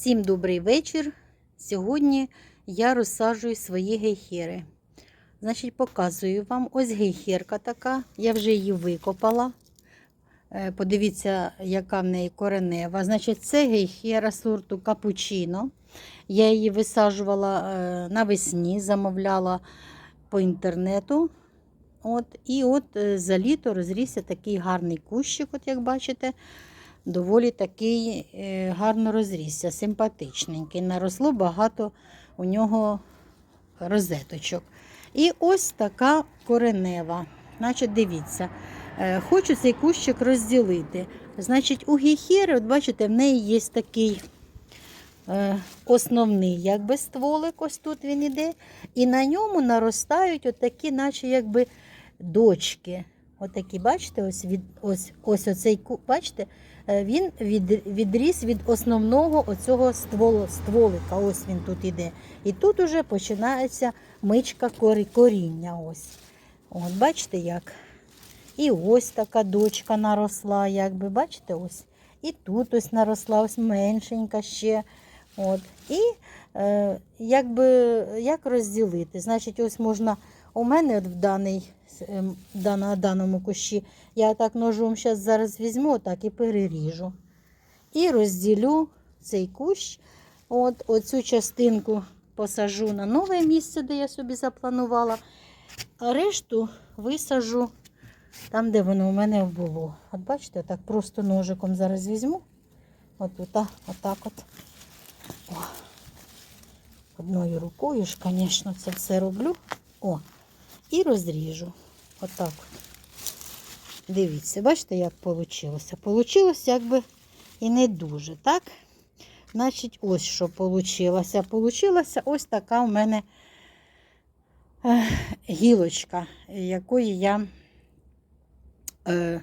Всім добрий вечір. Сьогодні я розсаджую свої гейхери. Значить, показую вам ось гейхерка така. Я вже її викопала. Е, Подивіться, яка в неї коренева. Значить, це гейхера сорту капучино. Я її висаджувала е, навесні, замовляла по інтернету. От, і от е, за літо розрісся такий гарний кущик, от як бачите доволі такий е, гарно розрісся, симпатичненький. Наросло багато у нього розеточок. І ось така коренева. Значить, дивіться, е, хочу цей кущик розділити. Значить, у гіхєри, от бачите, в неї є такий е, основний якби, стволик, ось тут він іде. І на ньому наростають отакі, наче якби дочки. Отакі, бачите, ось від ось, ось оцей бачите, е, він від, відріс від основного оцього стволу, стволика. Ось він тут іде. І тут уже починається мичка корі, коріння. Ось. От, бачите як? І ось така дочка наросла, якби, бачите, ось. І тут ось наросла, ось меншенька ще. От. І е, якби, як розділити? Значить, ось можна у мене в даний, ем, на даному кущі я так ножом зараз, зараз візьму отак і переріжу. І розділю цей кущ. От, оцю частинку посажу на нове місце, де я собі запланувала. А решту висажу там, де воно у мене було. От бачите, так просто ножиком зараз візьму. От тут, а, отак от. О. Одною рукою ж, звісно, це все роблю. О, і розріжу. Отак от. Дивіться, бачите, як вийшло? Получилось якби і не дуже, так? Значить, ось що вийшло. Получилася ось така у мене гілочка, якої я е,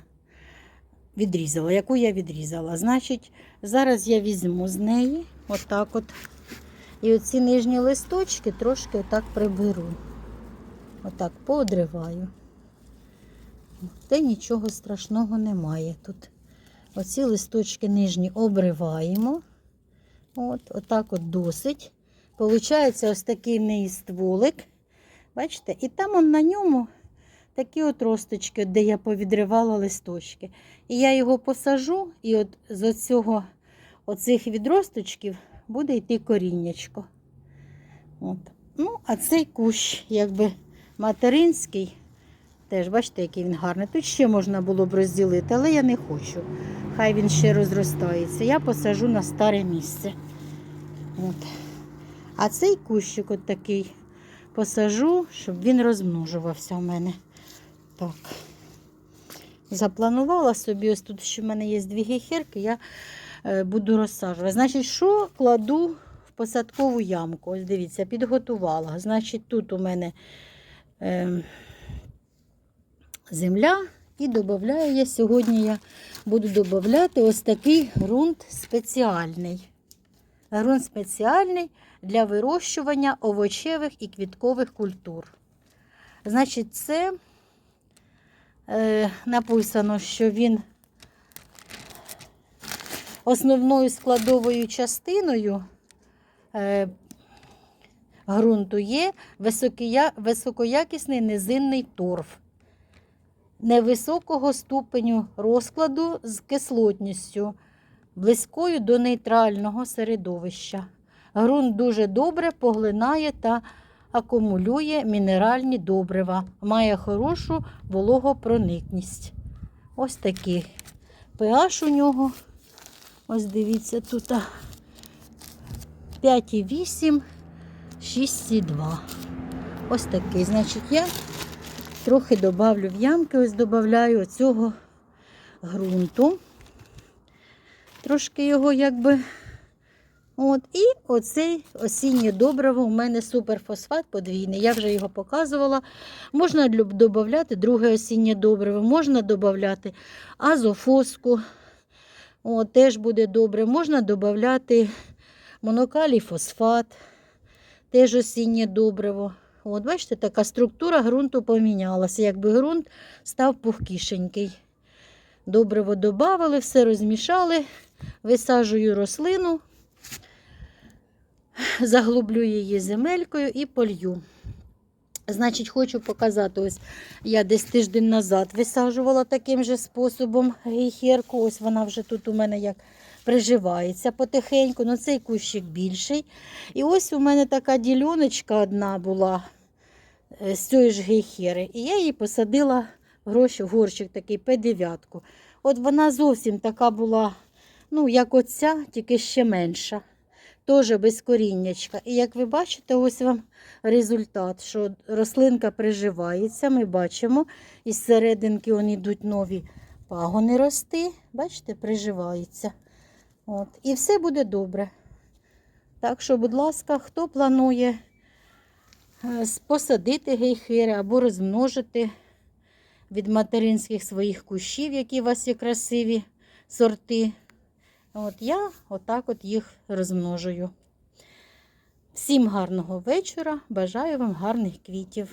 відрізала, яку я відрізала. Значить, зараз я візьму з неї отак от. І оці нижні листочки трошки отак приберу. Отак поодриваю. Та нічого страшного немає тут. Оці листочки нижні обриваємо. От, отак от досить. Получається ось такий неї стволик. Бачите? І там он на ньому такі от росточки, де я повідривала листочки. І я його посажу, і от з оцього, оцих відросточків буде йти коріннячко. От. Ну, а цей кущ, якби материнський, теж бачите, який він гарний. Тут ще можна було б розділити, але я не хочу. Хай він ще розростається. Я посажу на старе місце. От. А цей кущик от такий посажу, щоб він розмножувався в мене. Так. Запланувала собі, ось тут ще в мене є дві гейхерки, я е, буду розсаджувати. Значить, що кладу в посадкову ямку? Ось дивіться, підготувала. Значить, тут у мене е, земля і додаю я сьогодні я буду додати ось такий ґрунт спеціальний. Ґрунт спеціальний для вирощування овочевих і квіткових культур. Значить, це е, написано, що він основною складовою частиною е, ґрунту є високоякісний низинний торф невисокого ступеню розкладу з кислотністю, близькою до нейтрального середовища. Ґрунт дуже добре поглинає та акумулює мінеральні добрива, має хорошу вологопроникність. Ось такий pH у нього. Ось дивіться, тут 5,8, 6,2. Ось такий. Значить, я трохи добавлю в ямки, ось додаю цього ґрунту. Трошки його якби. От, і оцей осіннє добриво у мене суперфосфат подвійний. Я вже його показувала. Можна додати друге осіннє добриво, можна додати азофоску. От, теж буде добре. Можна додати монокалій фосфат, теж осіннє добриво. От, бачите, така структура ґрунту помінялася. Якби ґрунт став пухкішенький. Добриво додали, все розмішали, висаджую рослину. Заглублю її земелькою і полью. Значить, хочу показати, ось я десь тиждень назад висаджувала таким же способом гейхерку. Ось вона вже тут у мене як приживається потихеньку. Ну, цей кущик більший. І ось у мене така діляночка одна була е, з цієї ж гейхери. І я її посадила в гроші, горщик такий П9. От вона зовсім така була, ну, як оця, тільки ще менша. Теж без коріннячка. І як ви бачите, ось вам результат, що рослинка приживається. Ми бачимо, із серединки вони йдуть нові пагони рости. Бачите, приживаються. От. І все буде добре. Так що, будь ласка, хто планує е, посадити гейхери або розмножити від материнських своїх кущів, які у вас є красиві сорти. От я отак от їх розмножую. Всім гарного вечора. Бажаю вам гарних квітів.